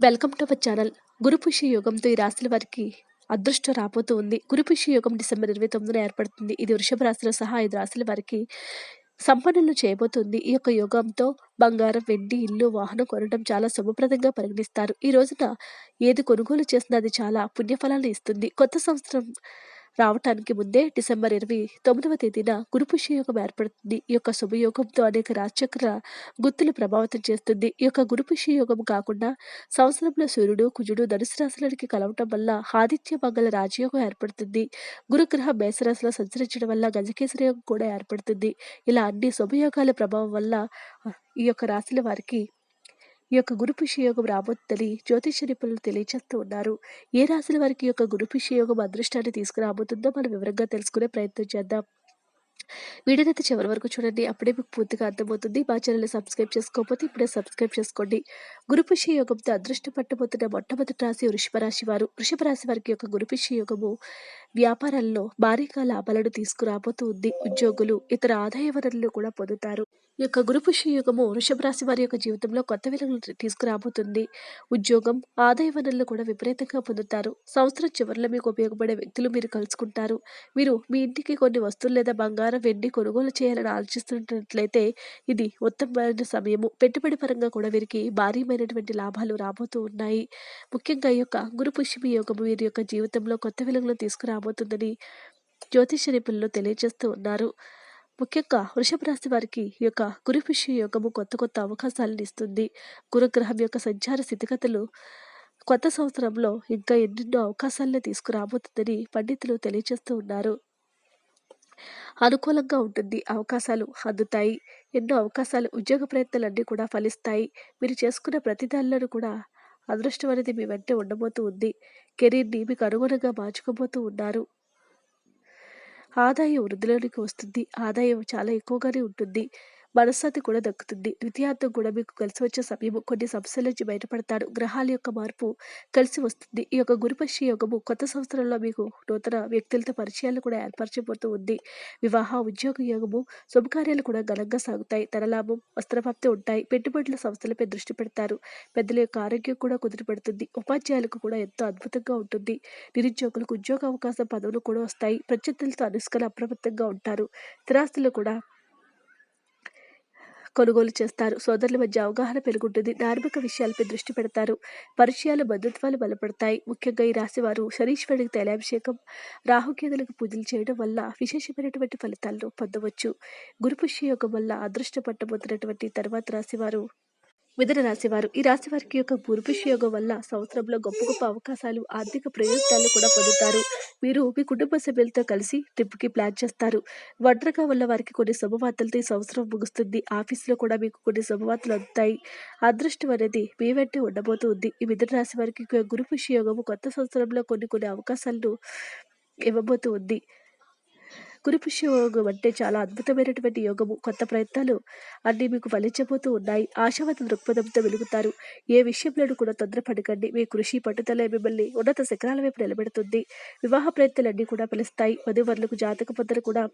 Welcome to our channel. గురు యోగంతో ఈ రాశుల వారికి అదృష్టం రాబోతూ ఉంది. గురు యోగం డిసెంబర్ ఇరవై తొమ్మిదిన ఏర్పడుతుంది. ఇది వృషభ రాశిలో సహా ఐదు రాశుల వారికి సంపన్నులు చేయబోతుంది. ఈ యొక్క యోగంతో బంగారం వెండి ఇల్లు వాహనం కొనడం చాలా శుభప్రదంగా పరిగణిస్తారు. ఈ రోజున ఏది కొనుగోలు చేసినా అది చాలా పుణ్యఫలాన్ని ఇస్తుంది. కొత్త సంవత్సరం రావటానికి ముందే డిసెంబర్ ఇరవై తొమ్మిదవ తేదీన గురుపుష్యయోగం ఏర్పడుతుంది. ఈ యొక్క శుభయోగంతో అనేక రాజచక్ర గుర్తులు ప్రభావితం చేస్తుంది. ఈ యొక్క గురుపుష్యయోగం కాకుండా సంవత్సరంలో సూర్యుడు కుజుడు ధనుసు రాశులకి కలవటం వల్ల ఆదిత్య మంగళ రాజయోగం ఏర్పడుతుంది. గురుగ్రహం మేషరాశిలో సంచరించడం వల్ల గజకేసరి యోగం కూడా ఏర్పడుతుంది. ఇలా అన్ని శుభయోగాల ప్రభావం వల్ల ఈ యొక్క రాశుల వారికి ఈ యొక్క గురుపుష్య యోగం రాబోతుందని జ్యోతిష నిపుణులు తెలియజేస్తూ ఉన్నారు. ఏ రాశుల వారికి యొక్క గురుపుష యోగం అదృష్టాన్ని తీసుకురాబోతుందో మనం వివరంగా తెలుసుకునే ప్రయత్నం చేద్దాం. వీడియోనైతే చివరి వరకు చూడండి. అప్పుడే మీకు పూర్తిగా అర్థమవుతుంది. మా ఛానల్ని సబ్స్క్రైబ్ చేసుకోకపోతే ఇప్పుడే సబ్స్క్రైబ్ చేసుకోండి. గురుపుష్య యోగంతో అదృష్టం పట్టబోతున్న మొట్టమొదటి రాశి వృషభరాశి వారు. వృషభరాశి వారికి యొక్క గురుపుష్య యోగము వ్యాపారాల్లో భారీగా లాభాలను తీసుకురాబోతూ ఉంది. ఉద్యోగులు ఇతర ఆదాయ వనరులు కూడా పొందుతారు. ఈ యొక్క గురుపుష్య యోగము వృషభ రాశి వారి యొక్క జీవితంలో కొత్త విలువలు తీసుకురాబోతుంది. ఉద్యోగం ఆదాయ వనరులు కూడా విపరీతంగా పొందుతారు. సంవత్సరం చివరిలో మీకు ఉపయోగపడే వ్యక్తులు మీరు కలుసుకుంటారు. మీరు మీ ఇంటికి కొన్ని వస్తువులు లేదా బంగారం వెండి కొనుగోలు చేయాలని ఆలోచిస్తున్నట్లయితే ఇది ఉత్తమమైన సమయము. పెట్టుబడి పరంగా కూడా వీరికి భారీమైనటువంటి లాభాలు రాబోతూ ఉన్నాయి. ముఖ్యంగా ఈ యొక్క గురు పుష్యమి యోగము వీరి యొక్క జీవితంలో కొత్త వెలుగులు తీసుకురాబోతుందని జ్యోతిష నిపుణులు తెలియజేస్తూ ఉన్నారు. ముఖ్యంగా వృషభ రాశి వారికి ఈ యొక్క గురు పుష్య యోగము కొత్త కొత్త అవకాశాలను ఇస్తుంది. గురుగ్రహం యొక్క సంచార స్థితిగతులు కొత్త సంవత్సరంలో ఇంకా ఎన్నెన్నో అవకాశాలను తీసుకురాబోతుందని పండితులు తెలియజేస్తూ ఉన్నారు. అనుకూలంగా ఉంటుంది. అవకాశాలు అందుతాయి. ఎన్నో అవకాశాలు ఉద్యోగ ప్రయత్నాలన్నీ కూడా ఫలిస్తాయి. మీరు చేసుకున్న ప్రతి దానిలోనూ కూడా అదృష్టం అనేది మీ వెంట ఉండబోతూ ఉంది. కెరీర్ని మీకు అనుగుణంగా మార్చుకోబోతూ ఉన్నారు. ఆదాయం వృద్ధిలోనికి వస్తుంది. ఆదాయం చాలా ఎక్కువగానే ఉంటుంది. మనశ్శాంతి కూడా దక్కుతుంది. ద్వితీయార్థం కూడా మీకు కలిసి వచ్చే సమయము కొన్ని సమస్యల నుంచి బయటపడతారు. గ్రహాల యొక్క మార్పు కలిసి వస్తుంది. ఈ యొక్క గురుపక్షి యోగము కొత్త సంవత్సరంలో మీకు నూతన వ్యక్తులతో పరిచయాలు కూడా ఏర్పరచబోతూ ఉంది. వివాహ ఉద్యోగ యోగము శుభకార్యాలు కూడా ఘనంగా సాగుతాయి. ధనలాభం వస్త్రప్రాప్తి ఉంటాయి. పెట్టుబడుల సంస్థలపై దృష్టి పెడతారు. పెద్దల యొక్క ఆరోగ్యం కూడా కుదిరిపెడుతుంది ఉపాధ్యాయులకు కూడా ఎంతో అద్భుతంగా ఉంటుంది. నిరుద్యోగులకు ఉద్యోగ అవకాశం పదవులు కూడా వస్తాయి. ప్రత్యర్థులతో అనుష్కలు అప్రమత్తంగా ఉంటారు. స్థిరాస్తులు కూడా కొనుగోలు చేస్తారు. సోదరుల మధ్య అవగాహన పెరుగుంటుంది ధార్మిక విషయాలపై దృష్టి పెడతారు. పరిచయాలు బంధుత్వాలు బలపడతాయి. ముఖ్యంగా ఈ రాశి వారు శనీశ్వరుడికి తైలాభిషేకం రాహుకేతులకు పూజలు చేయడం వల్ల విశేషమైనటువంటి ఫలితాలను పొందవచ్చు. గురుపుష్య యోగం వల్ల అదృష్ట పట్టబోతున్నటువంటి తర్వాత రాశివారు మిథున రాశివారు. ఈ రాశి వారికి యొక్క గురుపుషయోగం వల్ల సంవత్సరంలో గొప్ప గొప్ప అవకాశాలు ఆర్థిక ప్రయోజనాలు కూడా పొందుతారు. మీరు మీ కుటుంబ సభ్యులతో కలిసి ట్రిప్కి ప్లాన్ చేస్తారు. ఒంటరిగా ఉన్న వారికి కొన్ని శుభవార్తలతో ఈ సంవత్సరం ముగుస్తుంది. ఆఫీస్లో కూడా మీకు కొన్ని శుభవార్తలు అందుతాయి. అదృష్టం అనేది మీ వెంటే ఉండబోతుంది ఈ మిథున రాశి వారికి యొక్క యోగము కొత్త సంవత్సరంలో కొన్ని కొన్ని అవకాశాలను ఇవ్వబోతూ ఉంది. గురుపుష్య యోగం అంటే చాలా అద్భుతమైనటువంటి యోగము. కొత్త ప్రయత్నాలు అన్నీ మీకు ఫలించబోతూ ఉన్నాయి. ఆశావాద దృక్పథంతో వెలుగుతారు. ఏ విషయంలోనూ కూడా తొందరపడకండి. మీ కృషి పట్టుదల మిమ్మల్ని ఉన్నత శిఖరాల వైపు నిలబెడుతుంది. వివాహ ప్రయత్నాలన్నీ కూడా పిలుస్తాయి వధువరులకు జాతక పొందలు కూడా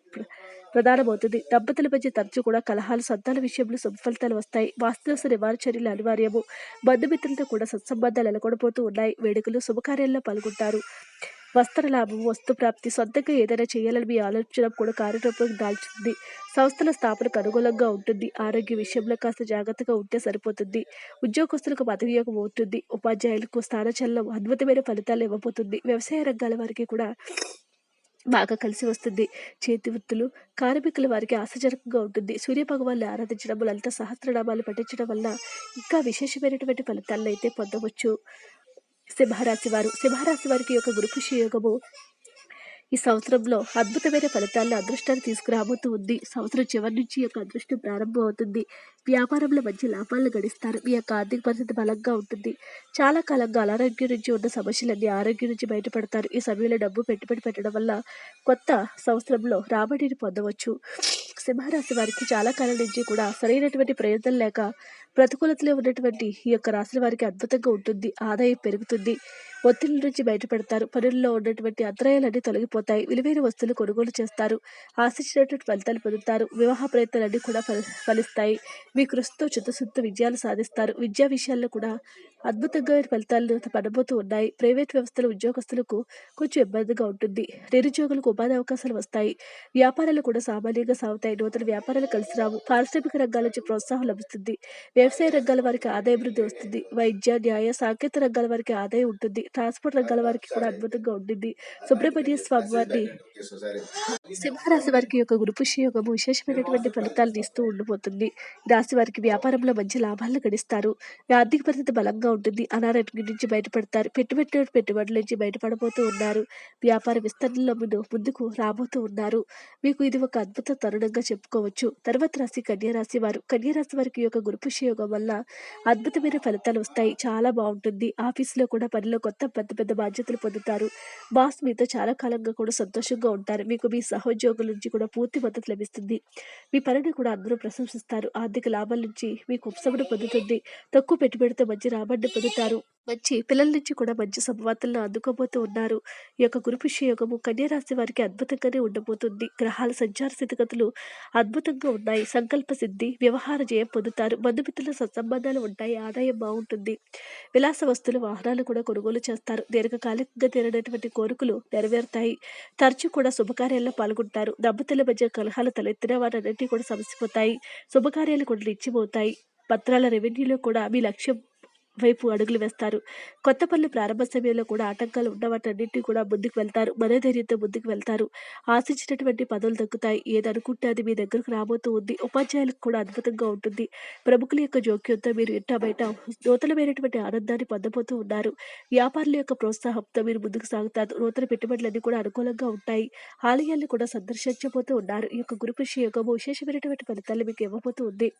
ప్రధానమవుతుంది. దంపతుల మధ్య తరచు కూడా కలహాలు సంతాన విషయంలో సుఫలితాలు వస్తాయి. వాస్తుదోష నివారణ చర్యలు అనివార్యము. బంధుమిత్రులతో కూడా సత్సంబంధాలు నెలకొనబోతూ ఉన్నాయి. వేడుకలు శుభకార్యాల్లో పాల్గొంటారు. వస్త్ర లాభం వస్తు ప్రాప్తి సొంతంగా ఏదైనా చేయాలని మీ ఆలోచన కూడా కార్యరూపం దాల్చుతుంది. సంస్థల స్థాపనకు అనుకూలంగా ఉంటుంది. ఆరోగ్య విషయంలో కాస్త జాగ్రత్తగా ఉంటే సరిపోతుంది. ఉద్యోగస్తులకు పదవియోగం అవుతుంది. ఉపాధ్యాయులకు స్థానచలనం అద్భుతమైన ఫలితాలు ఇవ్వబోతుంది. వ్యవసాయ రంగాల వారికి కూడా బాగా కలిసి వస్తుంది. చేతి వృత్తులు కార్మికుల వారికి ఆశాజనకంగా ఉంటుంది. సూర్య భగవాన్ని ఆరాధించడం లలిత సహస్రనామాలు పఠించడం వల్ల ఇంకా విశేషమైనటువంటి ఫలితాలను అయితే పొందవచ్చు. సింహరాశి వారు. సింహరాశి వారికి యొక్క గురుపుష్య యోగము ఈ సంవత్సరంలో అద్భుతమైన ఫలితాలను అదృష్టాన్ని తీసుకురాబోతూ ఉంది. సంవత్సరం చివరి నుంచి యొక్క అదృష్టం ప్రారంభం అవుతుంది. వ్యాపారంలో మంచి లాభాలను గడిస్తారు. మీ యొక్క ఆర్థిక పరిస్థితి బలంగా ఉంటుంది. చాలా కాలంగా అనారోగ్యం నుంచి ఉన్న సమస్యలన్నీ ఆరోగ్యం నుంచి బయటపడతారు. ఈ సమయంలో డబ్బు పెట్టుబడి పెట్టడం వల్ల కొత్త సంవత్సరంలో రాబడిని పొందవచ్చు. సింహరాశి వారికి చాలా కాలం నుంచి కూడా సరైనటువంటి ప్రయోజనం లేక ప్రతికూలతలో ఉన్నటువంటి ఈ యొక్క రాశుల వారికి అద్భుతంగా ఉంటుంది. ఆదాయం పెరుగుతుంది. ఒత్తిడి నుంచి బయటపడతారు. పనుల్లో ఉన్నటువంటి అంతరాయాలన్నీ తొలగిపోతాయి. విలువైన వస్తువులు కొనుగోలు చేస్తారు. ఆశించినటువంటి ఫలితాలు పొందుతారు. వివాహ ప్రయత్నాలన్నీ కూడా ఫలిస్తాయి. మీ కృషితో చిత్తశుద్ధితో విజయాలు సాధిస్తారు. విద్యా విషయాల్లో కూడా అద్భుతంగా ఫలితాలు పడబోతూ ఉన్నాయి. ప్రైవేట్ వ్యవస్థల ఉద్యోగస్తులకు కొంచెం ఇబ్బందిగా ఉంటుంది. నిరుద్యోగులకు ఉపాధి అవకాశాలు వస్తాయి. వ్యాపారాలు కూడా సామాన్యంగా సాగుతాయి. నూతన వ్యాపారాలు కలిసి రావు. పారిశ్రామిక రంగాల నుంచి ప్రోత్సాహం లభిస్తుంది. వ్యవసాయ రంగాల వారికి ఆదాయ వృద్ధి వస్తుంది. వైద్య న్యాయ సాంకేతిక రంగాల వారికి ఆదాయం ఉంటుంది. ట్రాన్స్పోర్ట్ రంగాల వారికి కూడా అద్భుతంగా ఉంటుంది సుబ్రహ్మణ్య స్వామి వారిని సింహరాశి వారికి యొక్క గురు పుష్య యోగము విశేషమైనటువంటి ఫలితాలను ఇస్తూ ఉండిపోతుంది. రాశి వారికి వ్యాపారంలో మంచి లాభాలను గడిస్తారు. ఆర్థిక పరిస్థితి బలంగా ఉంటుంది. అనారోగ్యం నుంచి బయటపడతారు. పెట్టుబడి పెట్టుబడుల నుంచి బయటపడబోతూ ఉన్నారు. వ్యాపార విస్తరణలో మీరు ముందుకు రాబోతూ ఉన్నారు. మీకు ఇది ఒక అద్భుత తరుణంగా చెప్పుకోవచ్చు. తర్వాత రాశి కన్యా రాశి వారు. కన్యా రాశి వారికి యొక్క గురు పుష్య యోగం వల్ల అద్భుతమైన ఫలితాలు వస్తాయి. చాలా బాగుంటుంది. ఆఫీసులో కూడా పనిలో కొత్త పెద్ద పెద్ద బాధ్యతలు పొందుతారు. బాస్ మీతో చాలా కాలంగా కూడా సంతోషంగా ఉంటారు. మీకు మీ సహోద్యోగుల నుంచి కూడా పూర్తి మద్దతు లభిస్తుంది. మీ పనిని కూడా అందరూ ప్రశంసిస్తారు. ఆర్థిక లాభాల నుంచి మీకు ఉపశమనం పొందుతుంది. తక్కువ పెట్టుబడితో మంచి రాబడిని పొందుతారు. మంచి పిల్లల నుంచి కూడా మంచి సంవాదాలను అందుకోబోతూ ఉన్నారు. ఈ యొక్క గురుపుష యోగము కన్యా రాశి వారికి అద్భుతంగానే ఉండబోతుంది. గ్రహాల సంచార స్థితిగతులు అద్భుతంగా ఉన్నాయి. సంకల్ప సిద్ధి వ్యవహార జయం పొందుతారు. బంధుమిత్రుల సత్సంబంధాలు ఉంటాయి. ఆదాయం బాగుంటుంది. విలాస వస్తువులు వాహనాలు కూడా కొనుగోలు చేస్తారు. దీర్ఘకాలికంగా తీరనటువంటి కోరికలు నెరవేరుతాయి. తరచూ కూడా శుభకార్యాల్లో పాల్గొంటారు. దంపతుల మధ్య కలహాలు తలెత్తిన వారన్నింటినీ కూడా సమసిపోతాయి. శుభకార్యాలు కూడా నిచ్చిపోతాయి పత్రాల రెవెన్యూలో కూడా మీ లక్ష్యం వైపు అడుగులు వేస్తారు. కొత్త పనులు ప్రారంభ సమయంలో కూడా ఆటంకాలు ఉన్న వాటన్నింటినీ కూడా ముందుకు వెళ్తారు. మనోధైర్యంతో ముందుకు వెళ్తారు. ఆశించినటువంటి పదవులు దక్కుతాయి. ఏదనుకుంటే అది మీ దగ్గరకు రాబోతూ ఉంది. ఉపాధ్యాయులకు కూడా అద్భుతంగా ఉంటుంది. ప్రముఖుల యొక్క జోక్యంతో మీరు ఇంటా బయట నూతనమైనటువంటి ఆనందాన్ని పొందబోతూ ఉన్నారు. వ్యాపారుల యొక్క ప్రోత్సాహంతో మీరు ముందుకు సాగుతారు. నూతన పెట్టుబడులన్నీ కూడా అనుకూలంగా ఉంటాయి. ఆలయాలను కూడా సందర్శించబోతూ ఉన్నారు. ఈ యొక్క గురుపుషి యొక్క విశేషమైనటువంటి ఫలితాలు మీకు ఇవ్వబోతూ ఉంది.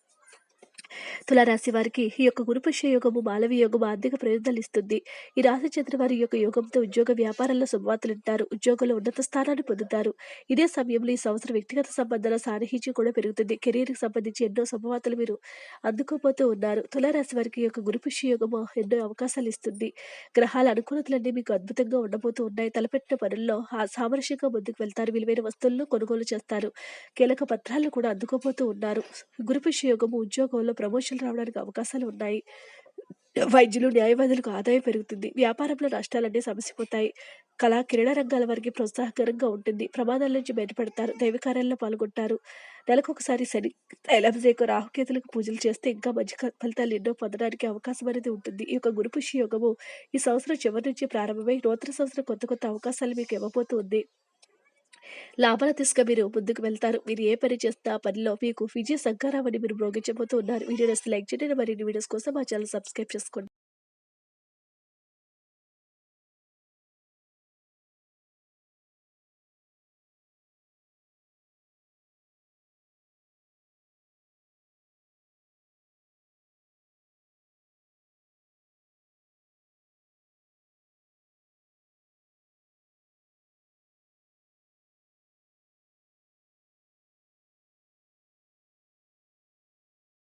తులారాశి వారికి ఈ యొక్క గురుపుష్య యోగము మాలవి యోగము ఆర్థిక ప్రయోజనాలు ఇస్తుంది. ఈ రాశి చెందిన వారి యొక్క యోగంతో ఉద్యోగ వ్యాపారాల్లో శుభవార్తలు ఉంటారు ఉద్యోగంలో ఉన్నత స్థానాన్ని పొందుతారు. ఇదే సమయంలో ఈ సంవత్సరం వ్యక్తిగత సంబంధాల సాన్నిహిత్యం కూడా పెరుగుతుంది. కెరీర్కి సంబంధించి ఎన్నో శుభవార్తలు మీరు అందుకోబోతూ ఉన్నారు. తులారాశి వారికి యొక్క గురుపుష్య యోగము ఎన్నో అవకాశాలు ఇస్తుంది. గ్రహాల అనుకూలతలన్నీ మీకు అద్భుతంగా ఉండబోతూ ఉన్నాయి. తలపెట్టిన పనుల్లో ఆ సామరస్యంగా ముందుకు వెళ్తారు. విలువైన వస్తువులను కొనుగోలు చేస్తారు. కీలక పత్రాలను కూడా అందుకోబోతూ ఉన్నారు. గురుపుష్య యోగము ఉద్యోగంలో ప్రమోషన్లు రావడానికి అవకాశాలు ఉన్నాయి. వైద్యులు న్యాయవాదులకు ఆదాయం పెరుగుతుంది. వ్యాపారంలో నష్టాలన్నీ సమసిపోతాయి. కళా క్రీడా రంగాల వారికి ప్రోత్సాహకరంగా ఉంటుంది. ప్రమాదాల నుంచి బయటపడతారు. దైవకార్యాల్లో పాల్గొంటారు. నెలకొకసారి శని తైలాభిషేకం రాహుకేతులకు పూజలు చేస్తే ఇంకా మంచి ఫలితాలు ఎన్నో పొందడానికి అవకాశం అనేది ఉంటుంది. ఈ యొక్క గురుపుష్య యోగము ఈ సంవత్సరం చివరి నుంచి ప్రారంభమై నూతన సంవత్సరం కొత్త కొత్త అవకాశాలు మీకు ఇవ్వబోతుంది లాభాల దిశగా మీరు ముందుకు వెళ్తారు. మీరు ఏ పని చేస్తే ఆ పనిలో మీకు విజయ సంకారామని మీరు మ్రోగించబోతూ ఉన్నారు. వీడియో లైక్ చేయండి. మరిన్ని వీడియోస్ కోసం మా ఛానల్ సబ్స్క్రైబ్ చేసుకోండి.